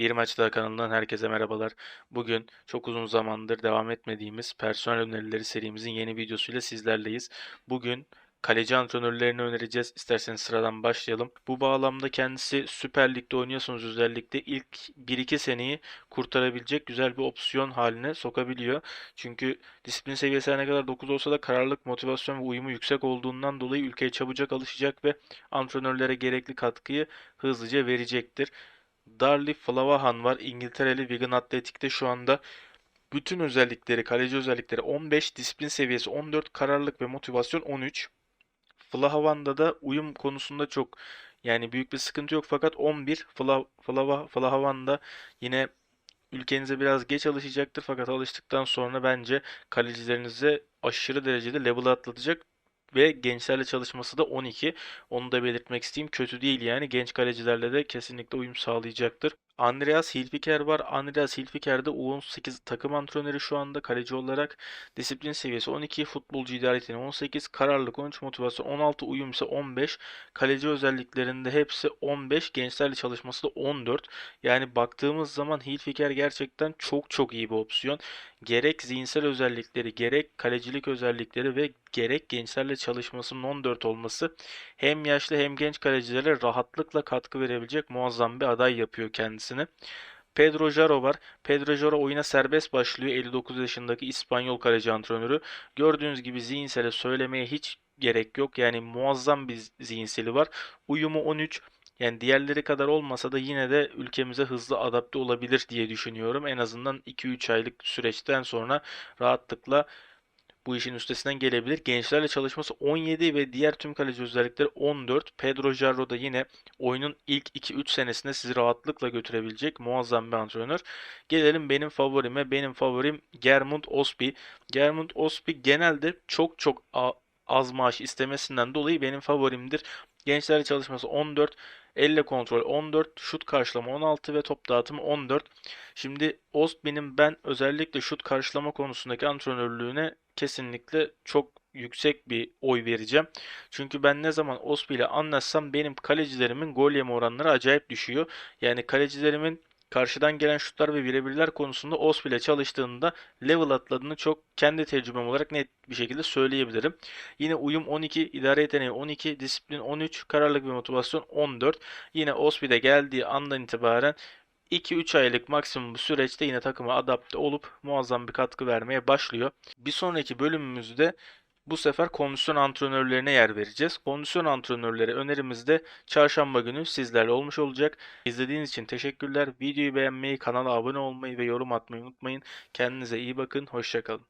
Bir Maç Daha kanalından herkese merhabalar. Bugün çok uzun zamandır devam etmediğimiz personel önerileri serimizin yeni videosuyla sizlerleyiz. Bugün kaleci antrenörlerini önereceğiz. İsterseniz sıradan başlayalım. Bu bağlamda kendisi Süper Lig'de oynuyorsanız özellikle ilk 1-2 seneyi kurtarabilecek güzel bir opsiyon haline sokabiliyor. Çünkü disiplin seviyesi ne kadar 9 olsa da kararlılık, motivasyon ve uyumu yüksek olduğundan dolayı ülkeye çabucak alışacak ve antrenörlere gerekli katkıyı hızlıca verecektir. Darly Flavahan var. İngiltereli Wigan Athletic'te şu anda bütün özellikleri, kaleci özellikleri 15, disiplin seviyesi 14, kararlılık ve motivasyon 13. Flahavan'da da uyum konusunda çok yani büyük bir sıkıntı yok fakat 11 Fla, Flava, Flahavan'da yine ülkenize biraz geç alışacaktır fakat alıştıktan sonra bence kalecilerinize aşırı derecede level atlatacak ve gençlerle çalışması da 12. Onu da belirtmek isteyeyim. Kötü değil yani. Genç kalecilerle de kesinlikle uyum sağlayacaktır. Andreas Hilfiker var. Andreas Hilfiker de U18 takım antrenörü şu anda kaleci olarak. Disiplin seviyesi 12, futbolcu idaretini 18, kararlılık 13, motivasyon 16, uyum ise 15. Kaleci özelliklerinde hepsi 15, gençlerle çalışması da 14. Yani baktığımız zaman Hilfiker gerçekten çok çok iyi bir opsiyon. Gerek zihinsel özellikleri, gerek kalecilik özellikleri ve gerek gençlerle çalışmasının 14 olması hem yaşlı hem genç kalecilere rahatlıkla katkı verebilecek muazzam bir aday yapıyor kendisini. Pedro Jaro var. Pedro Jaro oyuna serbest başlıyor. 59 yaşındaki İspanyol kaleci antrenörü. Gördüğünüz gibi zihinsele söylemeye hiç gerek yok. Yani muazzam bir zihinseli var. Uyumu 13. Yani diğerleri kadar olmasa da yine de ülkemize hızlı adapte olabilir diye düşünüyorum. En azından 2-3 aylık süreçten sonra rahatlıkla bu işin üstesinden gelebilir. Gençlerle çalışması 17 ve diğer tüm kaleci özellikleri 14. Pedro Jarro da yine oyunun ilk 2-3 senesinde sizi rahatlıkla götürebilecek muazzam bir antrenör. Gelelim benim favorime. Benim favorim Germund Osby. Germund Osby genelde çok çok az maaş istemesinden dolayı benim favorimdir. Gençlerle çalışması 14. Elle kontrol 14, şut karşılama 16 ve top dağıtımı 14. Şimdi Ostbe'nin ben özellikle şut karşılama konusundaki antrenörlüğüne kesinlikle çok yüksek bir oy vereceğim. Çünkü ben ne zaman Osby ile anlaşsam benim kalecilerimin gol yeme oranları acayip düşüyor. Yani kalecilerimin karşıdan gelen şutlar ve birebirler konusunda OSP ile çalıştığında level atladığını çok kendi tecrübem olarak net bir şekilde söyleyebilirim. Yine uyum 12, idare yeteneği 12, disiplin 13, kararlılık ve motivasyon 14. Yine OSP'de geldiği andan itibaren 2-3 aylık maksimum süreçte yine takıma adapte olup muazzam bir katkı vermeye başlıyor. Bir sonraki bölümümüzde bu sefer kondisyon antrenörlerine yer vereceğiz. Kondisyon antrenörleri önerimiz de çarşamba günü sizlerle olmuş olacak. İzlediğiniz için teşekkürler. Videoyu beğenmeyi, kanala abone olmayı ve yorum atmayı unutmayın. Kendinize iyi bakın. Hoşçakalın.